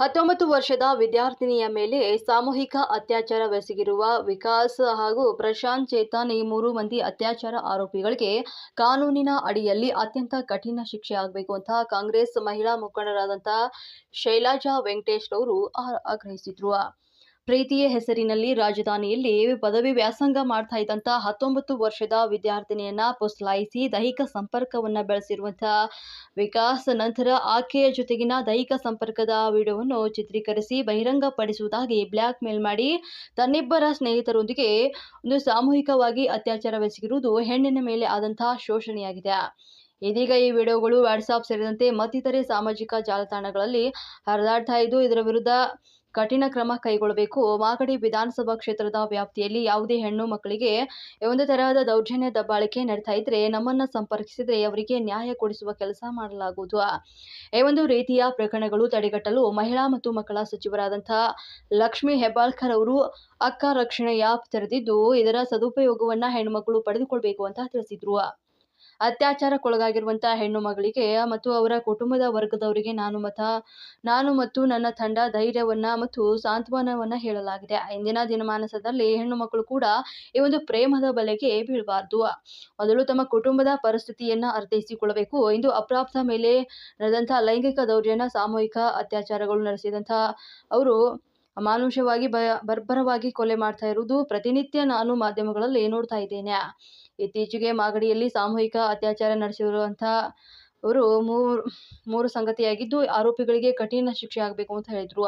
ಹತ್ತೊಂಬತ್ತು ವರ್ಷದ ವಿದ್ಯಾರ್ಥಿನಿಯ ಮೇಲೆ ಸಾಮೂಹಿಕ ಅತ್ಯಾಚಾರವೆಸಗಿರುವ ವಿಕಾಸ್ ಹಾಗೂ ಪ್ರಶಾಂತ್ ಚೇತನ್ ಈ ಮೂರು ಮಂದಿ ಅತ್ಯಾಚಾರ ಆರೋಪಿಗಳಿಗೆ ಕಾನೂನಿನ ಅಡಿಯಲ್ಲಿ ಅತ್ಯಂತ ಕಠಿಣ ಶಿಕ್ಷೆ ಆಗಬೇಕು ಅಂತ ಕಾಂಗ್ರೆಸ್ ಮಹಿಳಾ ಮುಖಂಡರಾದಂಥ ಶೈಲಾಜಾ ವೆಂಕಟೇಶ್ ಅವರು ಆಗ್ರಹಿಸಿದ್ರು. ಪ್ರೀತಿಯ ಹೆಸರಿನಲ್ಲಿ ರಾಜಧಾನಿಯಲ್ಲಿ ಪದವಿ ವ್ಯಾಸಂಗ ಮಾಡ್ತಾ ಇದ್ದಂತ ಹತ್ತೊಂಬತ್ತು ವರ್ಷದ ವಿದ್ಯಾರ್ಥಿನಿಯನ್ನ ಪುಸ್ಲಾಯಿಸಿ ದೈಹಿಕ ಸಂಪರ್ಕವನ್ನ ಬೆಳೆಸಿರುವಂತಹ ವಿಕಾಸ್, ನಂತರ ಆಕೆಯ ಜೊತೆಗಿನ ದೈಹಿಕ ಸಂಪರ್ಕದ ವಿಡಿಯೋವನ್ನು ಚಿತ್ರೀಕರಿಸಿ ಬಹಿರಂಗಪಡಿಸುವುದಾಗಿ ಬ್ಲ್ಯಾಕ್ ಮೇಲ್ ಮಾಡಿ ತನ್ನಿಬ್ಬರ ಸ್ನೇಹಿತರೊಂದಿಗೆ ಒಂದು ಸಾಮೂಹಿಕವಾಗಿ ಅತ್ಯಾಚಾರವೆಸಗಿರುವುದು ಹೆಣ್ಣಿನ ಮೇಲೆ ಆದಂತಹ ಶೋಷಣೆಯಾಗಿದೆ. ಇದೀಗ ಈ ವಿಡಿಯೋಗಳು ವಾಟ್ಸಾಪ್ ಸೇರಿದಂತೆ ಮತ್ತಿತರೆ ಸಾಮಾಜಿಕ ಜಾಲತಾಣಗಳಲ್ಲಿ ಹರಿದಾಡ್ತಾ ಇದ್ದು, ಇದರ ವಿರುದ್ಧ ಕಠಿಣ ಕ್ರಮ ಕೈಗೊಳ್ಳಬೇಕು. ಮಾಗಡಿ ವಿಧಾನಸಭಾ ಕ್ಷೇತ್ರದ ವ್ಯಾಪ್ತಿಯಲ್ಲಿ ಯಾವುದೇ ಹೆಣ್ಣು ಮಕ್ಕಳಿಗೆ ಒಂದು ತರಹದ ದೌರ್ಜನ್ಯ ದಬ್ಬಾಳಿಕೆ ನಡೀತಾ ಇದ್ರೆ ನಮ್ಮನ್ನ ಸಂಪರ್ಕಿಸಿದ್ರೆ ಅವರಿಗೆ ನ್ಯಾಯ ಕೊಡಿಸುವ ಕೆಲಸ ಮಾಡಲಾಗುವುದು. ಈ ಒಂದು ರೀತಿಯ ಪ್ರಕರಣಗಳು ತಡೆಗಟ್ಟಲು ಮಹಿಳಾ ಮತ್ತು ಮಕ್ಕಳ ಸಚಿವರಾದಂತಹ ಲಕ್ಷ್ಮಿ ಹೆಬ್ಬಾಳ್ಕರ್ ಅವರು ಅಕ್ಕ ರಕ್ಷಣೆ ಆ್ಯಪ್ ತೆರೆದಿದ್ದು, ಇದರ ಸದುಪಯೋಗವನ್ನ ಹೆಣ್ಣುಮಕ್ಕಳು ಪಡೆದುಕೊಳ್ಬೇಕು ಅಂತ ತಿಳಿಸಿದ್ರು. ಅತ್ಯಾಚಾರಕ್ಕೊಳಗಾಗಿರುವಂತಹ ಹೆಣ್ಣು ಮಗಳಿಗೆ ಮತ್ತು ಅವರ ಕುಟುಂಬದ ವರ್ಗದವರಿಗೆ ನಾನು ಮತ, ನಾನು ಮತ್ತು ನನ್ನ ತಂಡ ಧೈರ್ಯವನ್ನ ಮತ್ತು ಸಾಂತ್ವನವನ್ನ ಹೇಳಲಾಗಿದೆ. ಇಂದಿನ ದಿನಮಾನಸದಲ್ಲಿ ಹೆಣ್ಣು ಮಕ್ಕಳು ಕೂಡ ಈ ಒಂದು ಪ್ರೇಮದ ಬಲೆಗೆ ಬೀಳಬಾರ್ದು. ಮೊದಲು ತಮ್ಮ ಕುಟುಂಬದ ಪರಿಸ್ಥಿತಿಯನ್ನ ಅರ್ಥೈಸಿಕೊಳ್ಳಬೇಕು. ಇಂದು ಅಪ್ರಾಪ್ತ ಮೇಲೆ ನಡೆದಂತಹ ಲೈಂಗಿಕ ದೌರ್ಜನ್ಯ, ಸಾಮೂಹಿಕ ಅತ್ಯಾಚಾರಗಳು ನಡೆಸಿದಂಥ ಅವರು ಅಮಾನುಷವಾಗಿ ಬರ್ಬರವಾಗಿ ಕೊಲೆ ಮಾಡ್ತಾ ಇರುವುದು ಪ್ರತಿನಿತ್ಯ ನಾನು ಮಾಧ್ಯಮಗಳಲ್ಲಿ ನೋಡ್ತಾ ಇದ್ದೇನೆ. ಇತ್ತೀಚೆಗೆ ಮಾಗಡಿಯಲ್ಲಿ ಸಾಮೂಹಿಕ ಅತ್ಯಾಚಾರ ನಡೆಸಿರುವಂತಹ ಅವರು ಮೂರು ಮೂರು ಸಂಗತಿಯಾಗಿದ್ದು, ಆರೋಪಿಗಳಿಗೆ ಕಠಿಣ ಶಿಕ್ಷೆ ಆಗಬೇಕು ಅಂತ ಹೇಳಿದ್ರು.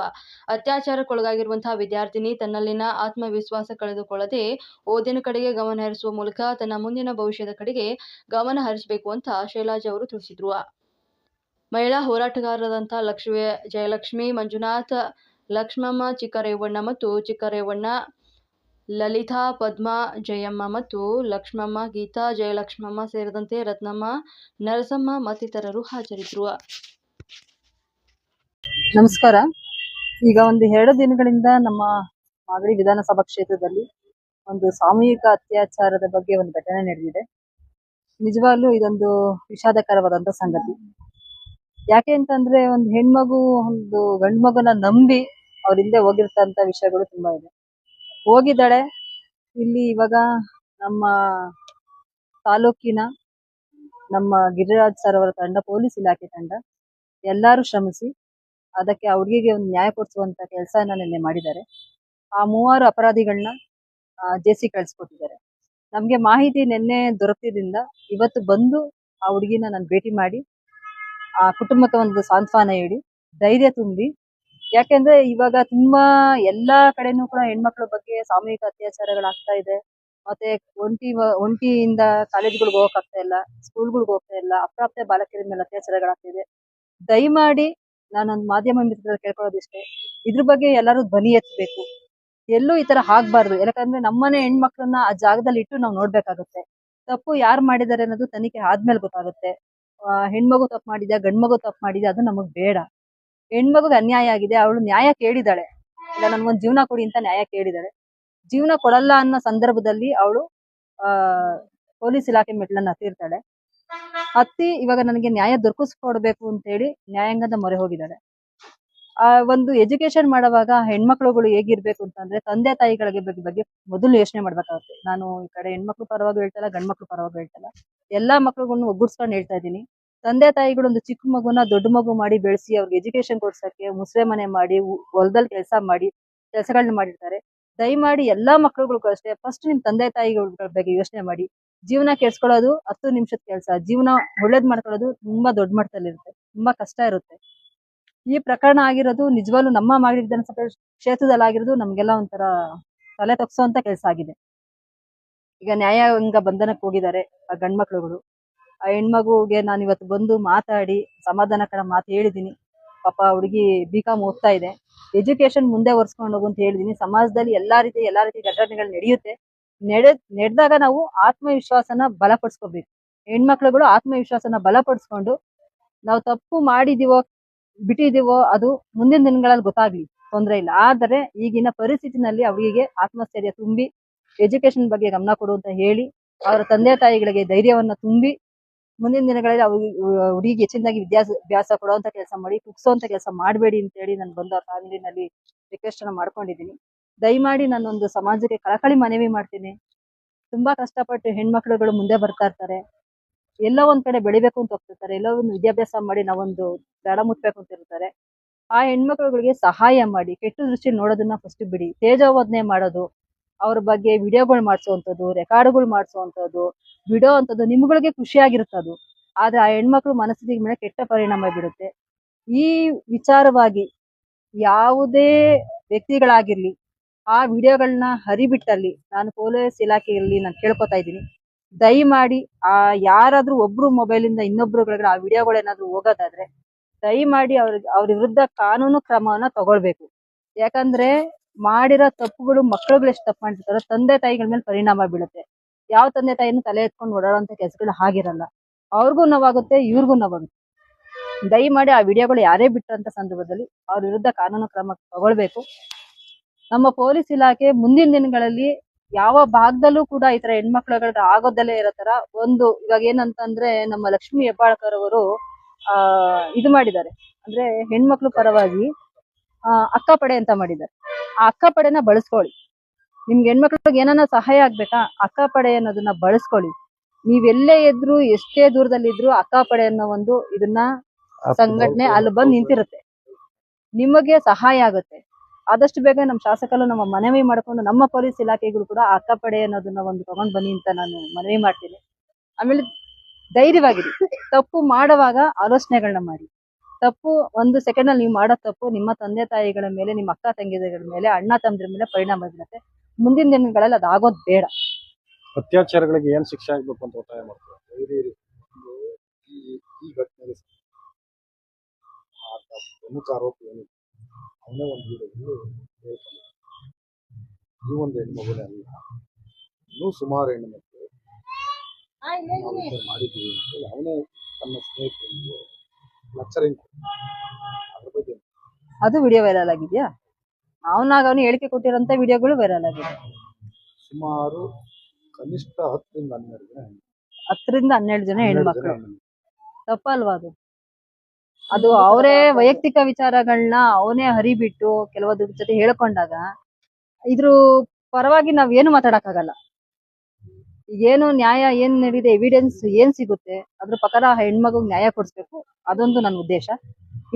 ಅತ್ಯಾಚಾರಕ್ಕೊಳಗಾಗಿರುವಂತಹ ವಿದ್ಯಾರ್ಥಿನಿ ತನ್ನಲ್ಲಿನ ಆತ್ಮವಿಶ್ವಾಸ ಕಳೆದುಕೊಳ್ಳದೆ ಓದಿನ ಕಡೆಗೆ ಗಮನ ಹರಿಸುವ ಮೂಲಕ ತನ್ನ ಮುಂದಿನ ಭವಿಷ್ಯದ ಕಡೆಗೆ ಗಮನ ಹರಿಸಬೇಕು ಅಂತ ಶೈಲಾಜ್ ಅವರು ತಿಳಿಸಿದ್ರು. ಮಹಿಳಾ ಹೋರಾಟಗಾರರಾದಂತಹ ಲಕ್ಷ್ಮಿ, ಜಯಲಕ್ಷ್ಮಿ, ಮಂಜುನಾಥ್, ಲಕ್ಷ್ಮಮ್ಮ, ಚಿಕ್ಕರೇವಣ್ಣ ಮತ್ತು ಚಿಕ್ಕರೇವಣ್ಣ ಲಲಿತಾ, ಪದ್ಮಾ, ಜಯಮ್ಮ ಮತ್ತು ಲಕ್ಷ್ಮಮ್ಮ, ಗೀತಾ, ಜಯಲಕ್ಷ್ಮಮ್ಮ ಸೇರಿದಂತೆ ರತ್ನಮ್ಮ, ನರಸಮ್ಮ ಮತ್ತಿತರರು ಹಾಜರಿದ್ದರು. ನಮಸ್ಕಾರ. ಈಗ ಒಂದು ಎರಡು ದಿನಗಳಿಂದ ನಮ್ಮ ಮಾಗಡಿ ವಿಧಾನಸಭಾ ಕ್ಷೇತ್ರದಲ್ಲಿ ಒಂದು ಸಾಮೂಹಿಕ ಅತ್ಯಾಚಾರದ ಬಗ್ಗೆ ಒಂದು ಘಟನೆ ನಡೆದಿದೆ. ನಿಜವಾಗ್ಲೂ ಇದೊಂದು ವಿಷಾದಕರವಾದಂತ ಸಂಗತಿ. ಯಾಕೆ ಅಂತಂದ್ರೆ, ಒಂದು ಹೆಣ್ಮಗು, ಒಂದು ಗಂಡು ನಂಬಿ ಅವ್ರ ಹಿಂದೆ ಹೋಗಿರ್ತಂತ ವಿಷಯಗಳು ತುಂಬಾ ಇದೆ. ಹೋಗಿದ್ದಾಳೆ. ಇಲ್ಲಿ ಇವಾಗ ನಮ್ಮ ತಾಲೂಕಿನ ನಮ್ಮ ಗಿರಿರಾಜ್ ಸರ್ ಅವರ ತಂಡ, ಪೊಲೀಸ್ ಇಲಾಖೆ ತಂಡ, ಎಲ್ಲರೂ ಶ್ರಮಿಸಿ ಅದಕ್ಕೆ ಹುಡುಗಿಗೆ ಒಂದು ನ್ಯಾಯ ಕೊಡಿಸುವಂತ ಕೆಲಸನ ನಿನ್ನೆ ಮಾಡಿದ್ದಾರೆ. ಆ ಮೂವರು ಅಪರಾಧಿಗಳನ್ನ ಜೆಸಿ ಕಳಿಸ್ಕೊಟ್ಟಿದ್ದಾರೆ. ನಮ್ಗೆ ಮಾಹಿತಿ ನಿನ್ನೆ ದೊರಕಿದ್ರಿಂದ ಇವತ್ತು ಬಂದು ಆ ಹುಡುಗಿನ ನಾನು ಭೇಟಿ ಮಾಡಿ, ಆ ಕುಟುಂಬಕ್ಕೆ ಒಂದು ಸಾಂತ್ವನ ಹೇಳಿ, ಧೈರ್ಯ ತುಂಬಿ ಯಾಕೆಂದ್ರೆ ಇವಾಗ ತುಂಬಾ ಎಲ್ಲಾ ಕಡೆನೂ ಕೂಡ ಹೆಣ್ಮಕ್ಳ ಬಗ್ಗೆ ಸಾಮೂಹಿಕ ಅತ್ಯಾಚಾರಗಳಾಗ್ತಾ ಇದೆ. ಮತ್ತೆ ಒಂಟಿ ಒಂಟಿಯಿಂದ ಕಾಲೇಜ್ಗಳಿಗೆ ಹೋಗಕ್ ಆಗ್ತಾ ಇಲ್ಲ, ಸ್ಕೂಲ್ಗಳಿಗೆ ಹೋಗ್ತಾ ಇಲ್ಲ, ಅಪ್ರಾಪ್ತ ಬಾಲಕಿಯರ ಮೇಲೆ ಅತ್ಯಾಚಾರಗಳಾಗ್ತಿದೆ ದಯಮಾಡಿ ನಾನೊಂದು ಮಾಧ್ಯಮ ಮಿತ್ರರಲ್ಲಿ ಕೇಳ್ಕೊಳ್ಳೋದಿಷ್ಟೇ, ಇದ್ರ ಬಗ್ಗೆ ಎಲ್ಲರೂ ಧ್ವನಿ ಎತ್ತಬೇಕು ಎಲ್ಲೂ ಈ ತರ ಆಗ್ಬಾರ್ದು. ಯಾಕಂದ್ರೆ ನಮ್ಮನೆ ಹೆಣ್ಮಕ್ಳನ್ನ ಆ ಜಾಗದಲ್ಲಿ ಇಟ್ಟು ನಾವು ನೋಡ್ಬೇಕಾಗುತ್ತೆ. ತಪ್ಪು ಯಾರು ಮಾಡಿದ್ದಾರೆ ಅನ್ನೋದು ತನಿಖೆ ಆದ್ಮೇಲೆ ಗೊತ್ತಾಗುತ್ತೆ. ಹೆಣ್ಮಗು ತಪ್ಪು ಮಾಡಿದ್ಯಾ, ಗಂಡ್ಮಗು ತಪ್ಪು ಮಾಡಿದ್ಯಾ, ಅದು ನಮಗ್ ಬೇಡ. ಹೆಣ್ಮಗುಗೆ ಅನ್ಯಾಯ ಆಗಿದೆ, ಅವಳು ನ್ಯಾಯ ಕೇಳಿದಾಳೆ. ಇಲ್ಲ, ನನ್ಗೊಂದ್ ಜೀವನ ಕೊಡಿ ಅಂತ ನ್ಯಾಯ ಕೇಳಿದಾಳೆ. ಜೀವನ ಕೊಡಲ್ಲ ಅನ್ನೋ ಸಂದರ್ಭದಲ್ಲಿ ಅವಳು, ಆ, ಪೊಲೀಸ್ ಇಲಾಖೆ ಮೆಟ್ಲನ್ನ ಹತ್ತಿರ್ತಾಳೆ. ಹತ್ತಿ ಇವಾಗ ನನಗೆ ನ್ಯಾಯ ದೊರಕಿಸ್ಕೊಡ್ಬೇಕು ಅಂತ ಹೇಳಿ ನ್ಯಾಯಾಂಗದ ಮೊರೆ ಹೋಗಿದ್ದಾಳೆ. ಆ, ಒಂದು ಎಜುಕೇಶನ್ ಮಾಡುವಾಗ ಹೆಣ್ಮಕ್ಳುಗಳು ಹೇಗಿರ್ಬೇಕು ಅಂತಂದ್ರೆ ತಂದೆ ತಾಯಿಗಳಿಗೆ ಬಗ್ಗೆ ಬಗ್ಗೆ ಮೊದಲು ಯೋಚನೆ ಮಾಡ್ಬೇಕಾಗುತ್ತೆ. ನಾನು ಈ ಕಡೆ ಹೆಣ್ಮಕ್ಳು ಪರವಾಗಿ ಹೇಳ್ತಲ್ಲ, ಗಂಡ್ಮಕ್ಳು ಪರವಾಗಿ ಹೇಳ್ತಲ್ಲ. ಎಲ್ಲಾ ಮಕ್ಳುಗಳನ್ನು ಒಗ್ಗೂಡ್ಸ್ಕೊಂಡು ಹೇಳ್ತಾ ಇದ್ದೀನಿ. ತಂದೆ ತಾಯಿಗಳು ಒಂದು ಚಿಕ್ಕ ಮಗುನ ದೊಡ್ಡ ಮಗು ಮಾಡಿ ಬೆಳೆಸಿ ಅವ್ರಿಗೆ ಎಜುಕೇಶನ್ ಕೊಡ್ಸಕ್ಕೆ ಮುಸ್ರೆ ಮನೆ ಮಾಡಿ ಹೊಲದಲ್ಲಿ ಕೆಲಸ ಮಾಡಿ ಕೆಲಸಗಳನ್ನ ಮಾಡಿರ್ತಾರೆ. ದಯಮಾಡಿ ಎಲ್ಲಾ ಮಕ್ಕಳುಗಳಿಗೂ ಅಷ್ಟೇ ಫಸ್ಟ್ ನಿಮ್ ತಂದೆ ತಾಯಿಗಳ ಬಗ್ಗೆ ಯೋಚನೆ ಮಾಡಿ. ಜೀವನ ಕೆಡ್ಸ್ಕೊಳ್ಳೋದು ಹತ್ತು ನಿಮಿಷದ ಕೆಲಸ. ಜೀವನ ಒಳ್ಳೇದ್ ಮಾಡ್ಕೊಳ್ಳೋದು ತುಂಬಾ ದೊಡ್ಡ ಮಟ್ಟದಲ್ಲಿ ಇರುತ್ತೆ ತುಂಬಾ ಕಷ್ಟ ಇರುತ್ತೆ. ಈ ಪ್ರಕರಣ ಆಗಿರೋದು ನಿಜವಾಗ್ಲೂ ನಮ್ಮ ಮಾಗಡಿ ವಿಧಾನಸಭೆ ಕ್ಷೇತ್ರದಲ್ಲಿ ಆಗಿರೋದು ನಮ್ಗೆಲ್ಲ ಒಂಥರ ತಲೆ ತಗ್ಸೋಂತ ಕೆಲಸ ಆಗಿದೆ. ಈಗ ನ್ಯಾಯಾಂಗ ಬಂಧನಕ್ಕೆ ಹೋಗಿದ್ದಾರೆ ಆ ಗಂಡ್ಮಕ್ಳುಗಳು. ಆ ಹೆಣ್ಮಗುಗೆ ನಾನು ಇವತ್ತು ಬಂದು ಮಾತಾಡಿ ಸಮಾಧಾನಕರ ಮಾತು ಹೇಳಿದೀನಿ. ಪಾಪ ಹುಡುಗಿ ಬಿ ಕಾಮ್ ಓದ್ತಾ ಇದೆ. ಎಜುಕೇಶನ್ ಮುಂದೆ ಒರ್ಸ್ಕೊಂಡು ಹೋಗು ಅಂತ ಹೇಳಿದೀನಿ. ಸಮಾಜದಲ್ಲಿ ಎಲ್ಲಾ ರೀತಿ ಎಲ್ಲಾ ರೀತಿ ಘಟನೆಗಳು ನಡೆಯುತ್ತೆ. ನಡೆ, ನಡೆದಾಗ ನಾವು ಆತ್ಮವಿಶ್ವಾಸನ ಬಲಪಡಿಸ್ಕೋಬೇಕು. ಹೆಣ್ಮಕ್ಳುಗಳು ಆತ್ಮವಿಶ್ವಾಸನ ಬಲಪಡಿಸ್ಕೊಂಡು ನಾವು ತಪ್ಪು ಮಾಡಿದೀವೋ, ಬಿಟ್ಟಿದೀವೋ ಅದು ಮುಂದಿನ ದಿನಗಳಲ್ಲಿ ಗೊತ್ತಾಗ್ಲಿ. ತೊಂದರೆ ಇಲ್ಲ. ಆದರೆ ಈಗಿನ ಪರಿಸ್ಥಿತಿನಲ್ಲಿ ಅವರಿಗೆ ಆತ್ಮಸ್ಥೈರ್ಯ ತುಂಬಿ ಎಜುಕೇಶನ್ ಬಗ್ಗೆ ಗಮನ ಕೊಡು ಅಂತ ಹೇಳಿ, ಅವರ ತಂದೆ ತಾಯಿಗಳಿಗೆ ಧೈರ್ಯವನ್ನ ತುಂಬಿ ಮುಂದಿನ ದಿನಗಳಲ್ಲಿ ಅವ್ರಿಗೆ ಹುಡುಗಿಗೆ ಹೆಚ್ಚಿನದಾಗಿ ವಿದ್ಯಾಭ್ಯಾಸ ಕೊಡುವಂತ ಕೆಲಸ ಮಾಡಿ ಕುಗ್ಸೋಂತ ಕೆಲಸ ಮಾಡಬೇಡಿ ಅಂತ ಹೇಳಿ ನಾನು ಬಂದು ಅವ್ರ ಫ್ಯಾಮಿಲಿನಲ್ಲಿ ರಿಕ್ವೆಸ್ಟ್ ಅನ್ನ ಮಾಡ್ಕೊಂಡಿದ್ದೀನಿ. ದಯಮಾಡಿ ನಾನೊಂದು ಸಮಾಜಕ್ಕೆ ಕಳಕಳಿ ಮನವಿ ಮಾಡ್ತೀನಿ. ತುಂಬಾ ಕಷ್ಟಪಟ್ಟು ಹೆಣ್ಮಕ್ಳುಗಳು ಮುಂದೆ ಬರ್ತಾ ಇರ್ತಾರೆ. ಎಲ್ಲೋ ಒಂದ್ ಕಡೆ ಬೆಳಿಬೇಕು ಅಂತ ಹೋಗ್ತಿರ್ತಾರೆ ಎಲ್ಲೋ ಒಂದು ವಿದ್ಯಾಭ್ಯಾಸ ಮಾಡಿ ನಾವೊಂದು ದಡ ಮುಟ್ಬೇಕು ಅಂತ ಇರ್ತಾರೆ. ಆ ಹೆಣ್ಮಕ್ಳುಗಳಿಗೆ ಸಹಾಯ ಮಾಡಿ, ಕೆಟ್ಟ ದೃಷ್ಟಿ ನೋಡೋದನ್ನ ಫಸ್ಟ್ ಬಿಡಿ. ತೇಜೋವಧನೆ ಮಾಡೋದು ಅವ್ರ ಬಗ್ಗೆ ವಿಡಿಯೋಗಳು ಮಾಡಿಸುವಂಥದ್ದು ರೆಕಾರ್ಡ್ಗಳು ಮಾಡಿಸುವಂಥದ್ದು ಬಿಡೋ ಅಂಥದ್ದು ನಿಮ್ಗಳಿಗೆ ಖುಷಿಯಾಗಿರುತ್ತದು. ಆದ್ರೆ ಆ ಹೆಣ್ಮಕ್ಳು ಮನಸ್ಥಿತಿ ಮೇಲೆ ಕೆಟ್ಟ ಪರಿಣಾಮ ಬೀರುತ್ತೆ. ಈ ವಿಚಾರವಾಗಿ ಯಾವುದೇ ವ್ಯಕ್ತಿಗಳಾಗಿರ್ಲಿ, ಆ ವಿಡಿಯೋಗಳನ್ನ ಹರಿಬಿಟ್ಟಲ್ಲಿ, ನಾನು ಪೊಲೀಸ್ ಇಲಾಖೆಯಲ್ಲಿ ನಾನು ಕೇಳ್ಕೊತಾ ಇದ್ದೀನಿ, ದಯಮಾಡಿ ಆ ಯಾರಾದ್ರೂ ಒಬ್ರು ಇಂದ ಇನ್ನೊಬ್ರುಗಳಿಗೆ ಆ ವಿಡಿಯೋಗಳೇನಾದ್ರೂ ಹೋಗೋದಾದ್ರೆ, ದಯಮಾಡಿ ಅವ್ರ ಅವ್ರ ವಿರುದ್ಧ ಕಾನೂನು ಕ್ರಮವನ್ನ ತಗೊಳ್ಬೇಕು. ಯಾಕಂದ್ರೆ ಮಾಡಿರೋ ತಪ್ಪುಗಳು ಮಕ್ಕಳುಗಳು ಎಷ್ಟು ತಪ್ಪು ಮಾಡಿರ್ತಾರೋ ತಂದೆ ತಾಯಿಗಳ ಮೇಲೆ ಪರಿಣಾಮ ಬೀಳುತ್ತೆ. ಯಾವ ತಂದೆ ತಾಯಿನೂ ತಲೆ ಎತ್ಕೊಂಡು ಓಡಾಡುವಂತ ಕೆಲಸಗಳು ಆಗಿರಲ್ಲ ಅವ್ರಿಗೂ ನೋವಾಗುತ್ತೆ, ಇವ್ರಿಗೂ ನೋವಾಗುತ್ತೆ. ದಯಮಾಡಿ ಆ ವಿಡಿಯೋಗಳು ಯಾರೇ ಬಿಟ್ಟಂತ ಸಂದರ್ಭದಲ್ಲಿ ಅವ್ರ ವಿರುದ್ಧ ಕಾನೂನು ಕ್ರಮ ತಗೊಳ್ಬೇಕು. ನಮ್ಮ ಪೊಲೀಸ್ ಇಲಾಖೆ ಮುಂದಿನ ದಿನಗಳಲ್ಲಿ ಯಾವ ಭಾಗದಲ್ಲೂ ಕೂಡ ಈ ತರ ಹೆಣ್ಮಕ್ಳುಗಳ ಆಗೋದಲ್ಲೇ ಇರೋ ತರ ಒಂದು ಇವಾಗ ಏನಂತಂದ್ರೆ ನಮ್ಮ ಲಕ್ಷ್ಮಿ ಹೆಬ್ಬಾಳ್ಕರ್ ಅವರು, ಆ, ಇದು ಮಾಡಿದ್ದಾರೆ. ಅಂದ್ರೆ ಹೆಣ್ಮಕ್ಳು ಪರವಾಗಿ ಅಕ್ಕ ಪಡೆ ಅಂತ ಮಾಡಿದ್ದಾರೆ. ಆ ಅಕ್ಕ ಪಡೆನ ಬಳಸ್ಕೊಳ್ಳಿ. ನಿಮ್ಗೆ ಹೆಣ್ಮಕ್ಳಿಗೆ ಏನನ್ನ ಸಹಾಯ ಆಗ್ಬೇಕಾ? ಅಕ್ಕಪಡೆ ಅನ್ನೋದನ್ನ ಬಳಸ್ಕೊಳ್ಳಿ. ನೀವೆಲ್ಲೇ ಇದ್ರು ಎಷ್ಟೇ ದೂರದಲ್ಲಿದ್ರು ಅಕ್ಕ ಪಡೆ ಅನ್ನೋ ಒಂದು ಇದನ್ನ ಸಂಘಟನೆ ಅಲ್ಲಿ ಬಂದು ನಿಂತಿರುತ್ತೆ. ನಿಮಗೆ ಸಹಾಯ ಆಗುತ್ತೆ. ಆದಷ್ಟು ಬೇಗ ನಮ್ಮ ಶಾಸಕರು ನಮ್ಮ ಮನವಿ ಮಾಡ್ಕೊಂಡು ನಮ್ಮ ಪೊಲೀಸ್ ಇಲಾಖೆಗಳು ಕೂಡ ಅಕ್ಕಪಡೆ ಅನ್ನೋದನ್ನ ಒಂದು ತಗೊಂಡ್ ಬನ್ನಿ ಅಂತ ನಾನು ಮನವಿ ಮಾಡ್ತೀನಿ. ಆಮೇಲೆ ಧೈರ್ಯವಾಗಿರಿ. ತಪ್ಪು ಮಾಡುವಾಗ ಆಲೋಚನೆಗಳನ್ನ ಮಾಡಿ. ತಪ್ಪು ಒಂದು ಸೆಕೆಂಡ್ ಅಲ್ಲಿ ನೀವು ಮಾಡೋ ತಪ್ಪು ನಿಮ್ಮ ತಂದೆ ತಾಯಿಗಳ ಮೇಲೆ ನಿಮ್ಮ ಅಕ್ಕ ತಂಗಿಗಳ ಮೇಲೆ ಅಣ್ಣ ತಮ್ಮದ್ರ ಮೇಲೆ ಪರಿಣಾಮ ಬೀರುತ್ತೆ. ಮುಂದಿನ ದಿನಗಳಲ್ಲಿ ಅದಾಗೋದ್ ಬೇಡ. ಅತ್ಯಾಚಾರಗಳಿಗೆ ಏನ್ ಶಿಕ್ಷೆ ಆಗ್ಬೇಕು ಅಂತ ಒತ್ತಾಯ ಮಾಡ್ತಾರೆ? ಈ ಘಟನೆಗೆ ಪ್ರಮುಖ ಆರೋಪಿ ಏನಿದೆ? ಅವನೇ ಒಂದು ವಿಡಿಯೋದಲ್ಲಿ ಹೇಳ್ತಾನೆ. ಈ ಒಂದು ಹೆಣ್ಮಗುನೇ ಅಲ್ಲ. ಇನ್ನೂ ಸುಮಾರು ಹೆಣ್ಣು ಮಕ್ಕಳು. ಮಾಡಿದ್ದೀವಿ ಅಂತೇಳಿ ಅವನೇ ತನ್ನ ಸ್ನೇಹಿತರಿಗೆ ಲೆಕ್ಚರಿಂಗ್ ಅದ್ರ ಬಗ್ಗೆ ಅದು ವಿಡಿಯೋ ವೈರಲ್ ಆಗಿದ್ಯಾ? ಅವನಾಗ ಅವನು ಹೇಳಿಕೆ ಕೊಟ್ಟಿರೋಂತ ವಿಡಿಯೋಗಳು ವೈರಲ್ ಆಗಿದೆ ಸುಮಾರು ಕನಿಷ್ಠ ಹತ್ತರಿಂದ ಹನ್ನೆರಡು ಜನ ಹೆಣ್ಣು- ಹತ್ತರಿಂದ ಹನ್ನೆರಡು ಜನ ಹನ್ನೆರಡು ಹೆಣ್ಮಕ್ಳು. ಹೆಣ್ಣು. ತಪ್ಪಲ್ವಾ ಅದು? ಅದು ಅವರೇ ವೈಯಕ್ತಿಕ ವಿಚಾರಗಳನ್ನ ಅವನೇ ಹರಿಬಿಟ್ಟು ಕೆಲವೊಂದ್ರ ಜೊತೆ ಹೇಳ್ಕೊಂಡಾಗ ಇದ್ರ ಪರವಾಗಿ ನಾವ್ ಏನು ಮಾತಾಡಕ್ಕಾಗಲ್ಲ. ಈಗೇನು ನ್ಯಾಯ ಏನ್ ನಡೀದೆ ಎವಿಡೆನ್ಸ್ ಏನ್ ಸಿಗುತ್ತೆ, ಅದ್ರ ಪ್ರಕಾರ ಆ ನ್ಯಾಯ ಕೊಡಿಸ್ಬೇಕು. ಅದೊಂದು ನನ್ನ ಉದ್ದೇಶ.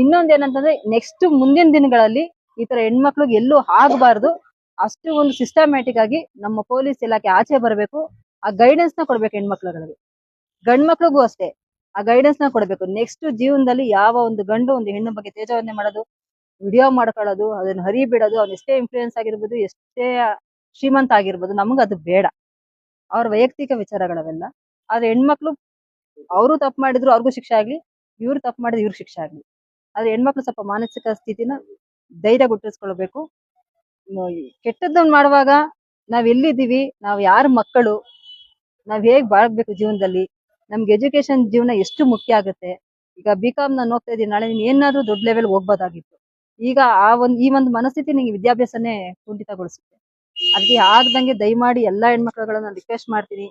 ಇನ್ನೊಂದ್ ಏನಂತಂದ್ರೆ ನೆಕ್ಸ್ಟ್ ಮುಂದಿನ ದಿನಗಳಲ್ಲಿ ಈ ತರ ಹೆಣ್ಮಕ್ಳಿಗೆ ಎಲ್ಲೂ ಆಗಬಾರ್ದು. ಅಷ್ಟು ಒಂದು ಸಿಸ್ಟಮ್ಯಾಟಿಕ್ ಆಗಿ ನಮ್ಮ ಪೊಲೀಸ್ ಇಲಾಖೆ ಆಚೆ ಬರಬೇಕು. ಆ ಗೈಡೆನ್ಸ್ನ ಕೊಡ್ಬೇಕು ಹೆಣ್ಮಕ್ಳುಗಳಿಗೆ. ಗಂಡ್ ಮಕ್ಳಿಗೂ ಅಷ್ಟೇ, ಆ ಗೈಡೆನ್ಸ್ನ ಕೊಡಬೇಕು. ನೆಕ್ಸ್ಟ್ ಜೀವನದಲ್ಲಿ ಯಾವ ಒಂದು ಗಂಡು ಒಂದು ಹೆಣ್ಣು ಬಗ್ಗೆ ತೇಜವನ್ನೇ ಮಾಡೋದು ವಿಡಿಯೋ ಮಾಡ್ಕೊಳ್ಳೋದು, ಅದನ್ನ ಹರಿ ಬಿಡೋದು ಅವ್ನ ಎಷ್ಟೇ ಇನ್ಫ್ಲೂಯೆನ್ಸ್ ಆಗಿರ್ಬೋದು, ಎಷ್ಟೇ ಶ್ರೀಮಂತ ಆಗಿರ್ಬೋದು ನಮಗೆ ಅದು ಬೇಡ. ಅವ್ರ ವೈಯಕ್ತಿಕ ವಿಚಾರಗಳವೆಲ್ಲ. ಆದ್ರೆ ಹೆಣ್ಮಕ್ಳು ಅವರು ತಪ್ಪು ಮಾಡಿದ್ರು ಅವ್ರಿಗೂ ಶಿಕ್ಷೆ ಆಗ್ಲಿ, ಇವ್ರು ತಪ್ಪು ಮಾಡಿದ್ರು ಇವ್ರಿಗೆ ಶಿಕ್ಷೆ ಆಗ್ಲಿ. ಆದ್ರೆ ಹೆಣ್ಮಕ್ಳು ಸ್ವಲ್ಪ ಮಾನಸಿಕ ಸ್ಥಿತಿನ ಧೈರ್ಯ ಗುಟ್ಟಿಸ್ಕೊಳ್ಬೇಕು. ಕೆಟ್ಟದ್ದನ್ನ ಮಾಡುವಾಗ ನಾವ್ ಎಲ್ಲಿದ್ದೀವಿ, ನಾವ್ ಯಾರ ಮಕ್ಕಳು, ನಾವ್ ಹೇಗ್ ಬಾಳ್ಬೇಕು ಜೀವನದಲ್ಲಿ, ನಮ್ಗೆ ಎಜುಕೇಶನ್ ಜೀವನ ಎಷ್ಟು ಮುಖ್ಯ ಆಗುತ್ತೆ. ಈಗ ಬಿ ಕಾಮ್ ನಾನು ಹೋಗ್ತಾ ಇದ್ದೀನಿ, ನಾಳೆ ನೀನ್ ಏನಾದ್ರೂ ದೊಡ್ಡ ಲೆವೆಲ್ ಹೋಗ್ಬೋದಾಗಿತ್ತು. ಈಗ ಆ ಒಂದ್, ಈ ಒಂದು ಮನಸ್ಥಿತಿ ನಿಂಗೆ ವಿದ್ಯಾಭ್ಯಾಸನೇ ಕುಂಠಿತಗೊಳಿಸುತ್ತೆ. ಅದಕ್ಕೆ ಆಗ್ದಂಗೆ ದಯಮಾಡಿ ಎಲ್ಲಾ ಹೆಣ್ಮಕ್ಳುಗಳನ್ನ ರಿಕ್ವೆಸ್ಟ್ ಮಾಡ್ತೀನಿ.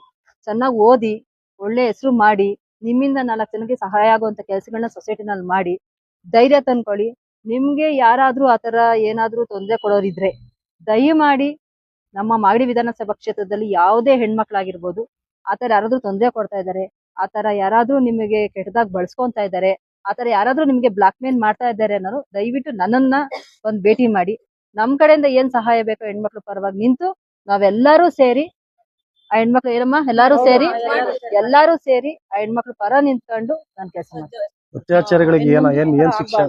ಚೆನ್ನಾಗಿ ಓದಿ, ಒಳ್ಳೆ ಹೆಸರು ಮಾಡಿ, ನಿಮ್ಮಿಂದ ನಾಲ್ಕು ಜನಕ್ಕೆ ಸಹಾಯ ಆಗುವಂತ ಕೆಲಸಗಳನ್ನ ಸೊಸೈಟಿನಲ್ಲಿ ಮಾಡಿ, ಧೈರ್ಯ ತಂದ್ಕೊಳ್ಳಿ. ನಿಮ್ಗೆ ಯಾರಾದ್ರೂ ಆತರ ಏನಾದ್ರೂ ತೊಂದರೆ ಕೊಡೋರಿದ್ರೆ ದಯಮಾಡಿ ನಮ್ಮ ಮಾಗಡಿ ವಿಧಾನಸಭಾ ಕ್ಷೇತ್ರದಲ್ಲಿ ಯಾವುದೇ ಹೆಣ್ಮಕ್ಳಾಗಿರ್ಬೋದು ಆತರ ಯಾರಾದ್ರೂ ತೊಂದರೆ ಕೊಡ್ತಾ ಇದ್ದಾರೆ ಆತರ ಯಾರಾದ್ರೂ ನಿಮಗೆ ಕೆಟ್ಟದಾಗ ಬಳಸ್ಕೊಂತ ಇದ್ದಾರೆ ಆತರ ಯಾರಾದ್ರೂ ನಿಮ್ಗೆ ಬ್ಲಾಕ್ ಮೇಲ್ ಮಾಡ್ತಾ ಇದ್ದಾರೆ ಅನ್ನೋರು ದಯವಿಟ್ಟು ನನ್ನನ್ನ ಒಂದ್ ಭೇಟಿ ಮಾಡಿ. ನಮ್ ಕಡೆಯಿಂದ ಏನ್ ಸಹಾಯ ಬೇಕೋ ಹೆಣ್ಮಕ್ಳು ಪರವಾಗಿ ನಿಂತು ನಾವೆಲ್ಲರೂ ಸೇರಿ ಆ ಹೆಣ್ಮಕ್ಳು ಏನಮ್ಮ? ಎಲ್ಲಾರು ಸೇರಿ ಎಲ್ಲಾರು ಸೇರಿ ಆ ಹೆಣ್ಮಕ್ಳು ಪರ ನಿಂತ್ಕೊಂಡು ನಾನ್ ಕೆಲಸ ಮಾಡ್ತೀನಿ. ಅತ್ಯಾಚಾರಗಳಿಗೆ ಏನ ಏನ್ ಏನ್ ಶಿಕ್ಷೆ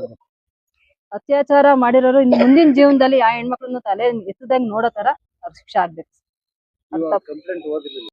ಅತ್ಯಾಚಾರ ಮಾಡಿರೋರು ಇನ್ನು ಮುಂದಿನ ಜೀವನದಲ್ಲಿ ಆ ಹೆಣ್ಮಕ್ಳನ್ನು ತಲೆ ಎತ್ತದಂಗ್ ನೋಡೋ ತರ ಅವ್ರ ಶಿಕ್ಷೆ ಆಗ್ಬೇಕು. ಅದ್ ತಪ್ಪು. ಕಂಪ್ಲೇಂಟ್ ಓದಿರ್ಲಿಲ್ಲ.